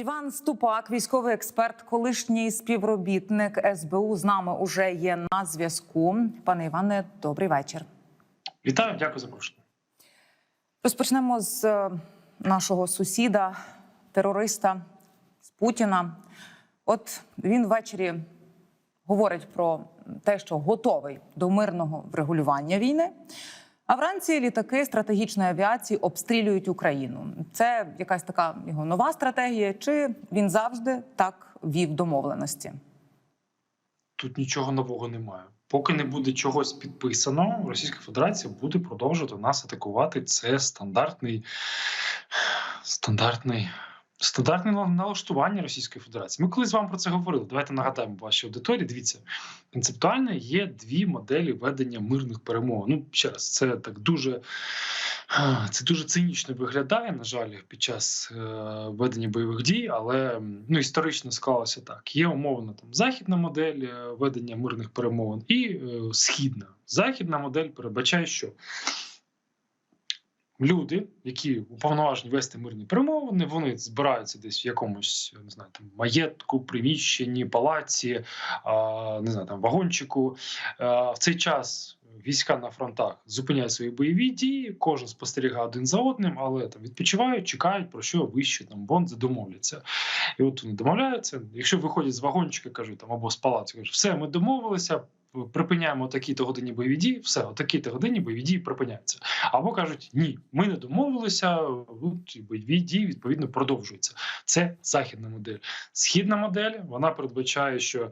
Іван Ступак, військовий експерт, колишній співробітник СБУ, з нами уже є на зв'язку. Пане Іване, добрий вечір. Вітаю, дякую за запрошення. Розпочнемо з е, нашого сусіда, терориста з Путіна. От він ввечері говорить про те, що готовий до мирного врегулювання війни. А вранці літаки стратегічної авіації обстрілюють Україну. Це якась така його нова стратегія, чи він завжди так вів домовленості? Тут нічого нового немає. Поки не буде чогось підписано, Російська Федерація буде продовжувати нас атакувати. Це стандартний стандартний. Стандартне налаштування Російської Федерації. Ми колись з вами про це говорили. Давайте нагадаємо вашій аудиторії. Дивіться, концептуально є дві моделі ведення мирних перемовин. Ну, ще раз, це так дуже це дуже цинічно виглядає, на жаль, під час е, ведення бойових дій, але ну історично склалося так: є умовно там західна модель е, ведення мирних перемовин і е, східна. Західна модель передбачає, що люди, які уповноважені вести мирні перемовини, вони збираються десь в якомусь не знаю, там маєтку, приміщенні, палаці, не знаю, там вагончику. В цей час. Війська на фронтах зупиняють свої бойові дії, кожен спостерігає один за одним, але там відпочивають, чекають про що вище там бонзи домовляться. І от вони домовляються. Якщо виходять з вагончика, кажуть там або з палацу, кажуть, все, ми домовилися. Припиняємо такі-то годині бойові дії, все, о такі-то годині бойові дії припиняються. Або кажуть, ні, ми не домовилися, бойові дії відповідно продовжуються. Це західна модель. Східна модель вона передбачає, що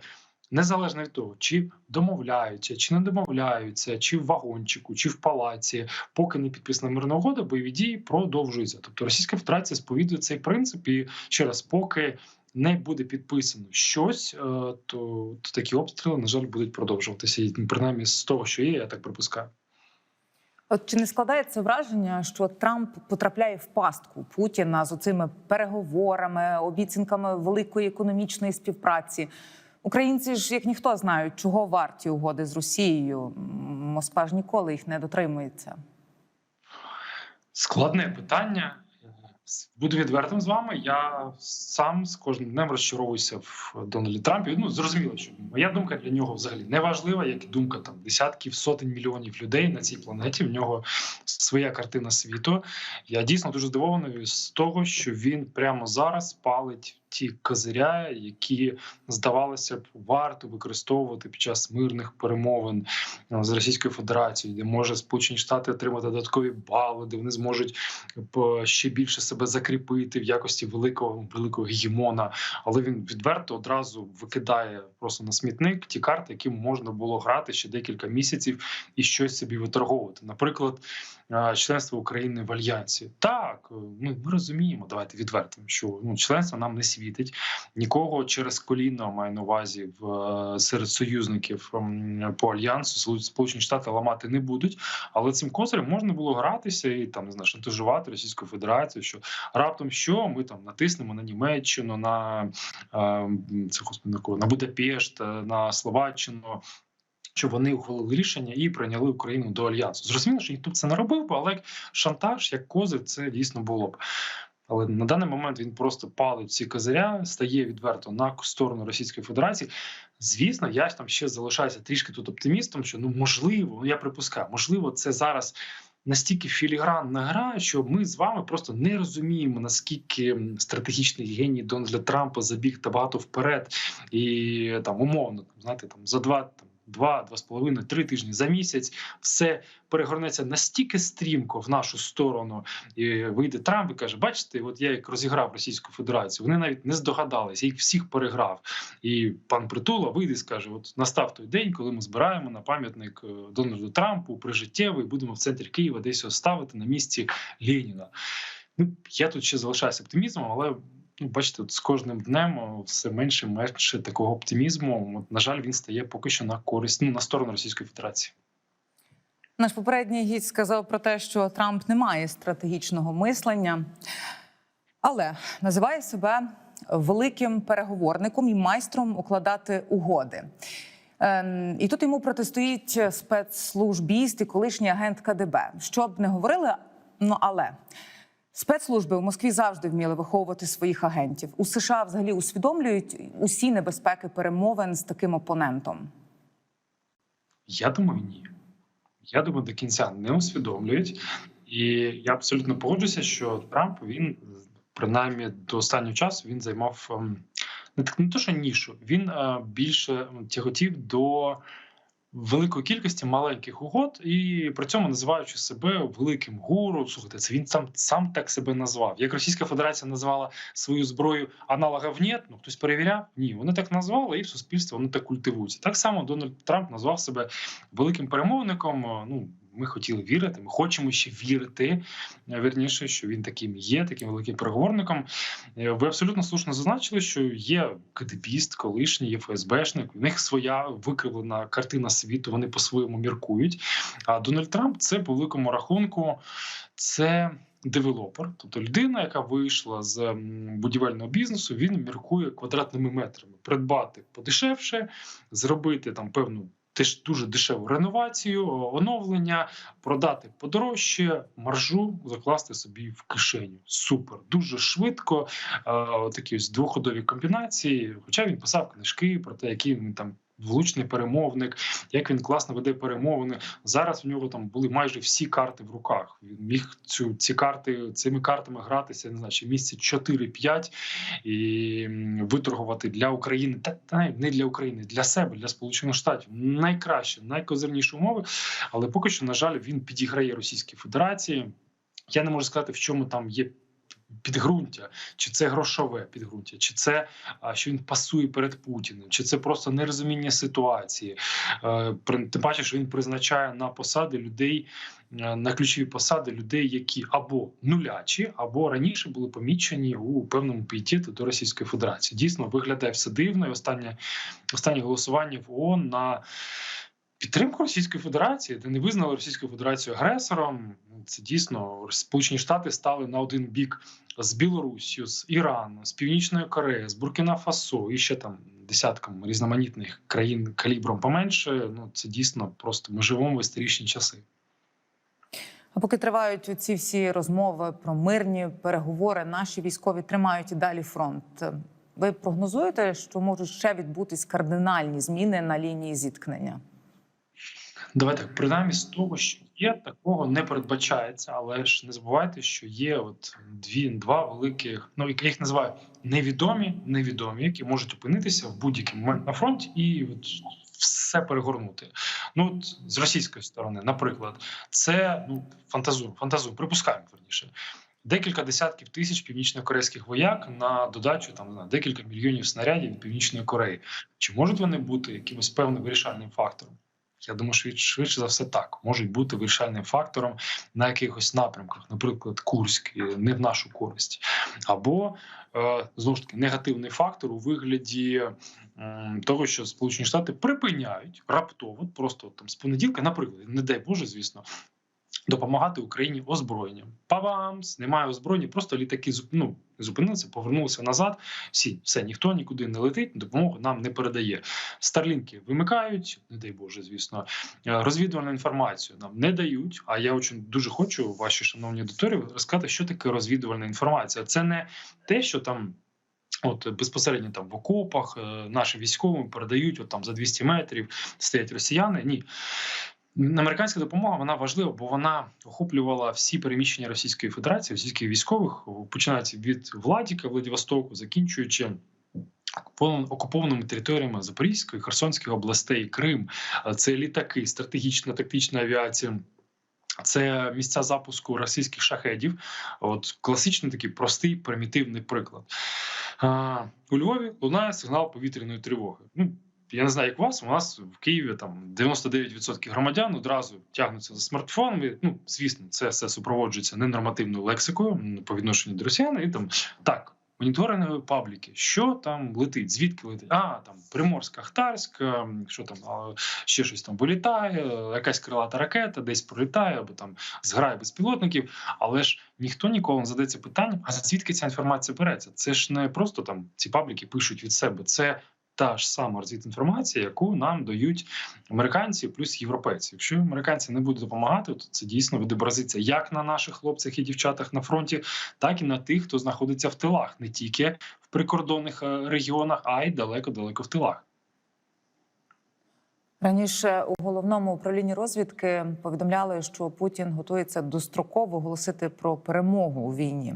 незалежно від того, чи домовляються, чи не домовляються, чи в вагончику, чи в палаці, поки не підписана мирна угода, бойові дії продовжуються. Тобто Російська Федерація сповідує цей принцип, і ще раз, поки не буде підписано щось, е, то, то такі обстріли, на жаль, будуть продовжуватися. І принаймні з того, що є, я так припускаю. От чи не складається враження, що Трамп потрапляє в пастку Путіна з оцими переговорами, обіцянками великої економічної співпраці? Українці ж як ніхто знають, чого варті угоди з Росією. Москва ж ніколи їх не дотримується. Складне питання. Буду відвертим з вами. Я сам з кожним днем розчаровуюся в Дональді Трампі. Ну зрозуміло, що моя думка для нього взагалі не важлива, як думка там десятків сотень мільйонів людей на цій планеті. В нього своя картина світу. Я дійсно дуже здивований з того, що він прямо зараз палить ті козиря, які здавалося б варто використовувати під час мирних перемовин з Російською Федерацією, де може Сполучені Штати отримати додаткові бали, де вони зможуть ще більше себе закріпити в якості великого великого гегемона. Але він відверто одразу викидає просто на смітник ті карти, які можна було грати ще декілька місяців і щось собі виторговувати. Наприклад, членство України в альянсі. Так ну ми розуміємо, давайте відвертимо, що ну членство нам не світить нікого через коліно маю на увазі в серед союзників по альянсу. Сполучені Штати ламати не будуть, але цим козирем можна було гратися і там не знаю, шантажувати Російську Федерацію, що раптом що ми там натиснемо на Німеччину, на це господи, на Будапешт, на Словаччину. Щоб вони ухвалили рішення і прийняли Україну до альянсу. Зрозуміло, що ніхто б це не робив, бо але як шантаж, як козир, це дійсно було б. Але на даний момент він просто палить ці козиря, стає відверто на сторону Російської Федерації. Звісно, я ж там ще залишаюся трішки тут оптимістом, що ну можливо, ну я припускаю, можливо, це зараз. Настільки філігранна гра, що ми з вами просто не розуміємо наскільки стратегічний геній Дональда Трампа забіг та багато вперед, і там умовно там знаєте, там за два там два, два з половиною, три тижні за місяць все перегорнеться настільки стрімко в нашу сторону, і вийде Трамп і каже: Бачите, от я як розіграв Російську Федерацію. Вони навіть не здогадалися, їх всіх переграв. І пан Притула вийде і скаже: От настав той день, коли ми збираємо на пам'ятник Дональду Трампу прижиттєвий, будемо в центрі Києва десь його ставити на місці Леніна. Ну я тут ще залишаюся оптимізмом, але бачите, от з кожним днем все менше і менше такого оптимізму. От, на жаль, він стає поки що на користь ну, на сторону Російської Федерації. Наш попередній гість сказав про те, що Трамп не має стратегічного мислення, але називає себе великим переговорником і майстром укладати угоди. І тут йому протистоїть спецслужбіст і колишній агент КДБ. Що б не говорили, ну але Спецслужби в Москві завжди вміли виховувати своїх агентів. У США взагалі усвідомлюють усі небезпеки перемовин з таким опонентом. Я думаю, ні. Я думаю, до кінця не усвідомлюють. І я абсолютно погоджуся, що Трамп він принаймні до останнього часу він займав ем, не так не то, що нішу, він е, більше тяготів до великої кількості маленьких угод, і при цьому називаючи себе великим гуру. Слухайте, це він сам сам так себе назвав. Як Російська Федерація назвала свою зброю аналога нет, ну хтось перевіряв? Ні, вони так назвали, і в суспільстві вони так культивуються. Так само Дональд Трамп назвав себе великим перемовником. Ну ми хотіли вірити, ми хочемо ще вірити. е, Вірніше, що він таким є, таким великим переговорником. Е, Ви абсолютно слушно зазначили, що є КДБіст, колишній, є ФСБшник. У них своя викривлена картина світу. Вони по-своєму міркують. А Дональд Трамп це по великому рахунку це. Девелопер, тобто людина, яка вийшла з будівельного бізнесу, він міркує квадратними метрами, придбати подешевше, зробити там певну теж дуже дешеву реновацію, оновлення, продати подорожче, маржу закласти собі в кишеню. Супер, дуже швидко. Е, такі ось двоходові комбінації. Хоча він писав книжки про те, які він там. Влучний перемовник, як він класно веде перемовини. Зараз у нього там були майже всі карти в руках. Він міг цю ці карти цими картами гратися, не знаю, чи місяці 4-5 і виторгувати для України, та, та не для України, для себе, для Сполучених Штатів найкраще, найкозирніші умови. Але поки що, на жаль, він підіграє Російській Федерації. Я не можу сказати, в чому там є. Підґрунтя, чи це грошове підґрунтя, чи це що він пасує перед Путіним, чи це просто нерозуміння ситуації. Е, Тим паче, що він призначає на посади людей, е, на ключові посади людей, які або нулячі, або раніше були помічені у певному пієтеті до Російської Федерації. Дійсно виглядає все дивно. І останнє останнє голосування в ООН на підтримку Російської Федерації, де не визнали Російську Федерацію агресором. Це дійсно Сполучені Штати стали на один бік з Білоруссю, з Ірану, з Північної Кореї, з Буркіна Фасо і ще там десяткам різноманітних країн калібром поменше. Ну це дійсно просто ми живемо в історичні часи. А поки тривають ці всі розмови про мирні переговори, наші військові тримають і далі фронт. Ви прогнозуєте, що можуть ще відбутись кардинальні зміни на лінії зіткнення? Давайте так, принаймні з того, що є, такого не передбачається, але ж не забувайте, що є от дві два великих, ну я їх називаю невідомі, невідомі, які можуть опинитися в будь-який момент на фронті і от все перегорнути. Ну от з російської сторони, наприклад, це ну фантазу, фантазу, припускаємо верніше. Декілька десятків тисяч північно-корейських вояк на додачу там знаю, декілька мільйонів снарядів від північної Кореї. Чи можуть вони бути якимось певним вирішальним фактором? Я думаю, що швидше за все так можуть бути вирішальним фактором на якихось напрямках, наприклад, Курськ не в нашу користь, або е, знову ж таки негативний фактор у вигляді того, що Сполучені Штати припиняють раптово, просто там з понеділка, наприклад, не дай Боже, звісно. Допомагати Україні озброєнням. Павамс, немає озброєння, просто літаки ну, зупинилися, повернулися назад. Всі, все, ніхто нікуди не летить, допомогу нам не передає. Старлінки вимикають, не дай Боже, звісно, Е, розвідувальну інформацію нам не дають. А я очень дуже хочу ваші шановні аудиторії розказати, що таке розвідувальна інформація. Це не те, що там. От безпосередньо там в окопах е, наші військові передають от там за 200 метрів стоять росіяни. Ні, Американська допомога вона важлива, бо вона охоплювала всі переміщення Російської Федерації, російських військових, починаючи від Владіка, Владивостоку, закінчуючи окупованими- територіями Запорізької, Херсонської областей, Крим. Це літаки, стратегічна тактична авіація. Це місця запуску російських шахедів. От класичний такий простий примітивний приклад. У Львові лунає сигнал повітряної тривоги. Ну я не знаю, як у вас. У нас в Києві там 99% громадян одразу тягнуться за смартфонами. Ну, звісно, це все супроводжується ненормативною лексикою по відношенню до росіян. І там так. Моніторингові пабліки, що там летить, звідки летить? А там Приморська, Ахтарськ, ем, що там ще щось там вилітає, е, якась крилата ракета, десь пролітає, або там зграє безпілотників. Але ж ніхто ніколи не задається питанням, а звідки ця інформація береться? Це ж не просто там ці пабліки пишуть від себе. Це та ж сама розвідінформація, яку нам дають американці плюс європейці. Якщо американці не будуть допомагати, то це дійсно відобразиться як на наших хлопцях і дівчатах на фронті, так і на тих, хто знаходиться в тилах, не тільки в прикордонних е, регіонах, а й далеко-далеко в тилах. Раніше у головному управлінні розвідки повідомляли, що Путін готується достроково оголосити про перемогу у війні.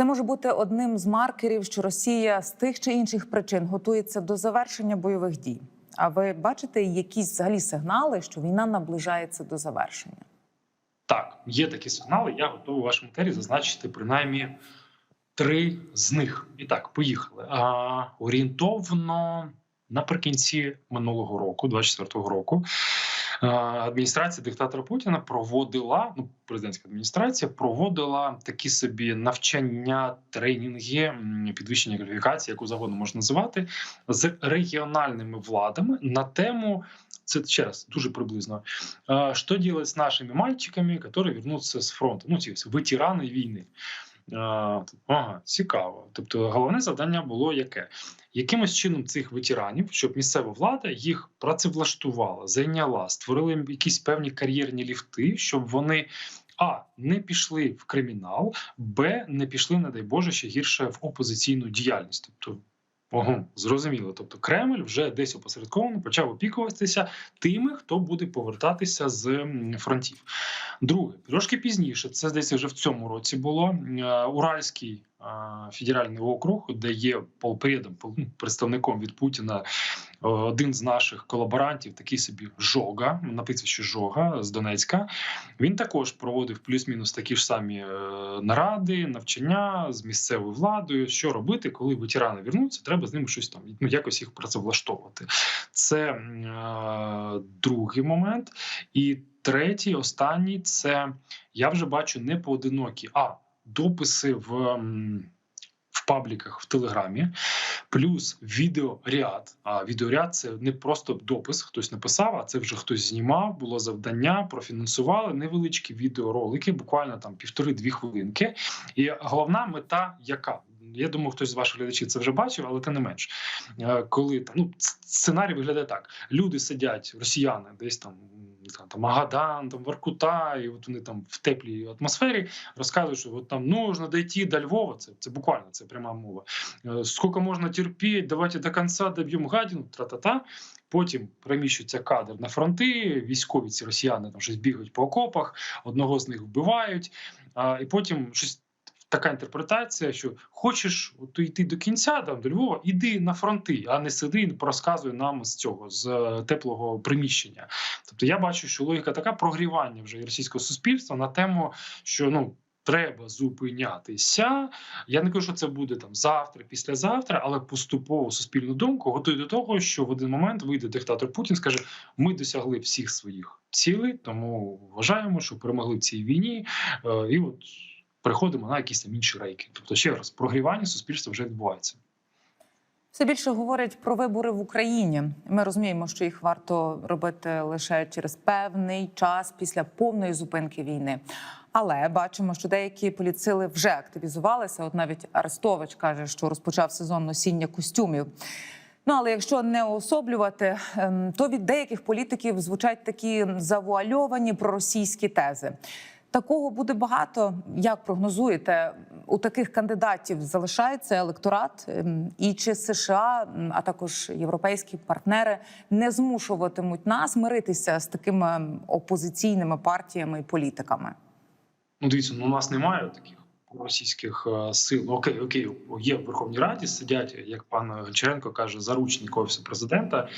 Це може бути одним з маркерів, що Росія з тих чи інших причин готується до завершення бойових дій. А ви бачите якісь взагалі сигнали, що війна наближається до завершення? Так, є такі сигнали. Я готовий у вашому тері зазначити принаймні три з них. І так, поїхали. А, орієнтовно наприкінці минулого року, 24-го року, адміністрація диктатора Путіна проводила, ну, президентська адміністрація проводила такі собі навчання, тренінги, підвищення кваліфікації, яку завгодно можна називати, з регіональними владами на тему. Це ще раз дуже приблизно. Что делать с нашими мальчиками, которые вернутся з фронту? Ну, ці ветерани війни. А, Ага, цікаво. Тобто, головне завдання було яке? Якимось чином цих ветеранів, щоб місцева влада їх працевлаштувала, зайняла, створила їм якісь певні кар'єрні ліфти, щоб вони. А не пішли в кримінал, Б не пішли, не дай Боже, ще гірше в опозиційну діяльність. Тобто Ого, зрозуміло. Тобто Кремль вже десь опосередковано почав опікуватися тими, хто буде повертатися з фронтів. Друге, трошки пізніше, це здається вже в цьому році було. е, Уральський федеральний округ, де є полпредом, пол- ну, представником від Путіна, один з наших колаборантів, такий собі Жога, на прізвище Жога з Донецька. Він також проводив плюс-мінус такі ж самі е, наради, навчання з місцевою владою. Що робити, коли ветерани вернуться, треба з ними щось там ну, якось їх працевлаштовувати. Це е, другий момент. І третій, останній це я вже бачу не поодинокі, а дописи в. Пабліках в Телеграмі, плюс відеоряд. А відеоряд це не просто допис, хтось написав, а це вже хтось знімав, було завдання, профінансували невеличкі відеоролики, буквально там півтори-дві хвилинки. І головна мета яка? Я думаю, хтось з ваших глядачів це вже бачив, але тим не менш, Е, коли там ну сценарій виглядає так: люди сидять, росіяни, десь там. Там, Магадан, там Воркута, і от вони там в теплій атмосфері розказують, що от там нужно дойти до Львова. Це, це буквально це пряма мова. Е, Скільки можна терпіти, давайте до кінця доб'ємо гадіну, тра-та-та. Потім переміщується кадр на фронти. Військові ці росіяни там щось бігають по окопах, одного з них вбивають, а, і потім щось. Така інтерпретація, що хочеш от, йти до кінця там до Львова, іди на фронти, а не сиди і розказуй нам з цього з е, теплого приміщення. Тобто я бачу, що логіка така прогрівання вже російського суспільства на тему, що ну треба зупинятися. Я не кажу, що це буде там завтра, післязавтра, але поступово суспільну думку готує до того, що в один момент вийде диктатор Путін, скаже: ми досягли всіх своїх цілей, тому вважаємо, що перемогли в цій війні, е, і от переходимо на якісь там інші рейки. Тобто, ще раз прогрівання суспільства вже відбувається. Все більше говорять про вибори в Україні. Ми розуміємо, що їх варто робити лише через певний час після повної зупинки війни. Але бачимо, що деякі поліцили вже активізувалися. От навіть Арестович каже, що розпочав сезон носіння костюмів. Ну але якщо не уособлювати, ем, то від деяких політиків звучать такі завуальовані проросійські тези. Такого буде багато. Як прогнозуєте, у таких кандидатів залишається електорат, Ем, і чи США, а також європейські партнери не змушуватимуть нас миритися з такими опозиційними партіями і політиками? Ну, дивіться, ну у нас немає таких російських е, сил. Ну, окей, окей, є в Верховній Раді, сидять, як пан Гончаренко каже, заручник офісу президента.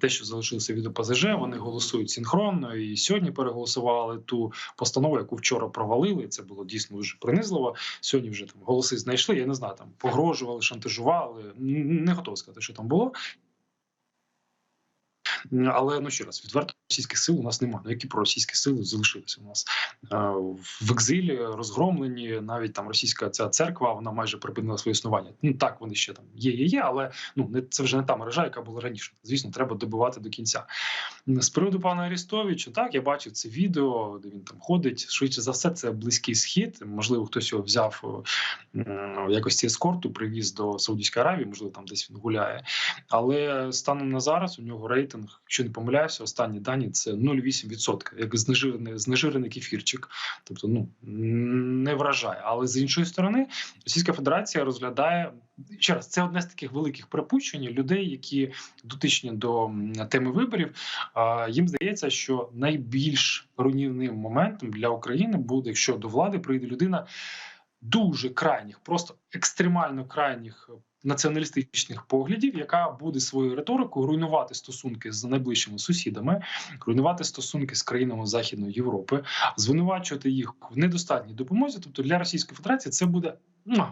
Те, що залишилося від ОПЗЖ, вони голосують синхронно. І сьогодні переголосували ту постанову, яку вчора провалили. Це було дійсно дуже принизливо. Сьогодні вже там голоси знайшли. Я не знаю, там погрожували, шантажували. Не готовий сказати, що там було. Але ну ще раз, відверто російських сил у нас немає. Ну, які проросійські сили залишилися у нас е, в екзилі, розгромлені. Навіть там російська ця церква вона майже припинила своє існування. Ну так вони ще там є, є, є, але ну не це вже не та мережа, яка була раніше. Звісно, треба добивати до кінця. З приводу пана Арістовича, так я бачив це відео, де він там ходить. Швидше за все, це близький схід. Можливо, хтось його взяв е, в якості ескорту, привіз до Саудівської Аравії, можливо, там десь він гуляє. Але станом на зараз у нього рейтинг, якщо не помиляюся, останні дані це 0,8%, як знежирений, знежирений кефірчик. Тобто, ну не вражає. Але з іншої сторони, Російська Федерація розглядає ще раз. Це одне з таких великих припущень людей, які дотичні до теми виборів. Їм здається, що найбільш руйнівним моментом для України буде, якщо до влади прийде людина дуже крайніх, просто екстремально крайніх націоналістичних поглядів, яка буде своєю риторикою руйнувати стосунки з найближчими сусідами, руйнувати стосунки з країнами Західної Європи, звинувачувати їх в недостатній допомозі. Тобто для Російської Федерації це буде ну,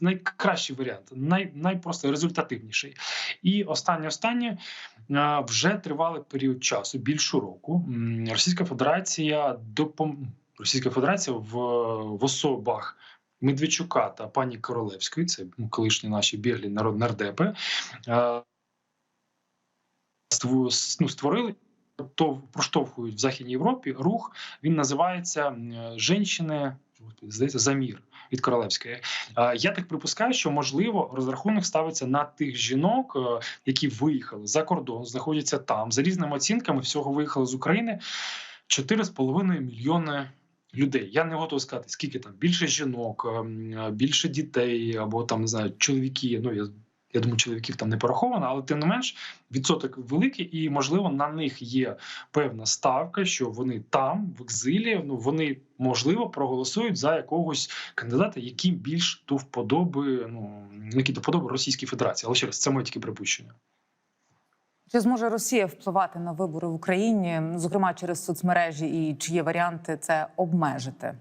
найкращий варіант, най, найпросто результативніший. І останнє останнє вже тривалий період часу, більше року. Російська Федерація допом... Російська Федерація в, в особах. Медведчука та пані Королевської, це ну, колишні наші біглі народ нардепи, е, ну, створили то проштовхують в Західній Європі рух. Він називається «Женщини, здається, за мір від Королевської. Е, Я так припускаю, що можливо розрахунок ставиться на тих жінок, е, які виїхали за кордон, знаходяться там. За різними оцінками всього виїхали з України 4,5 мільйони людей. Я не готовий сказати, скільки там більше жінок, ем, е, більше дітей або там не знаю, чоловіки. Ну я. Я думаю, чоловіків там не пораховано, але тим не менш відсоток великий, і можливо на них є певна ставка, що вони там, в екзилі. Ну вони можливо проголосують за якогось кандидата, яким більш до вподоби, ну які до вподоби Російській Федерації. Але ще раз, це моє тільки припущення. Чи зможе Росія впливати на вибори в Україні, зокрема через соцмережі, і чи є варіанти це обмежити?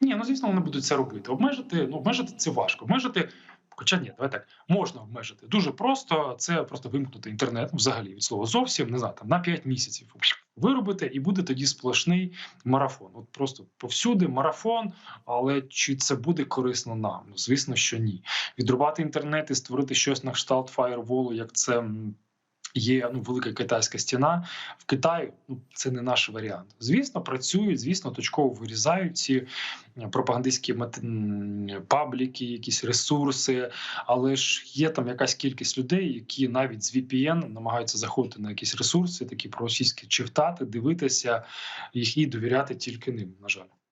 Ні, ну звісно, вони будуть це робити. Обмежити, ну обмежити це важко. Обмежити, хоча ні, давай так можна обмежити. Дуже просто це просто вимкнути інтернет взагалі від слова зовсім не знаю, там на 5 місяців виробити, і буде тоді сплошний марафон. От просто повсюди марафон. Але чи це буде корисно нам? Ну звісно, що ні. Відрубати інтернет і створити щось на кшталт фаєрволу, як це. Є ну велика китайська стіна в Китаї. Ну це не наш варіант. Звісно, працюють, звісно, точково вирізають ці пропагандистські пабліки, якісь ресурси. Але ж є там якась кількість людей, які навіть з VPN намагаються заходити на якісь ресурси, такі проросійські читати, дивитися їх і довіряти тільки ним. На жаль.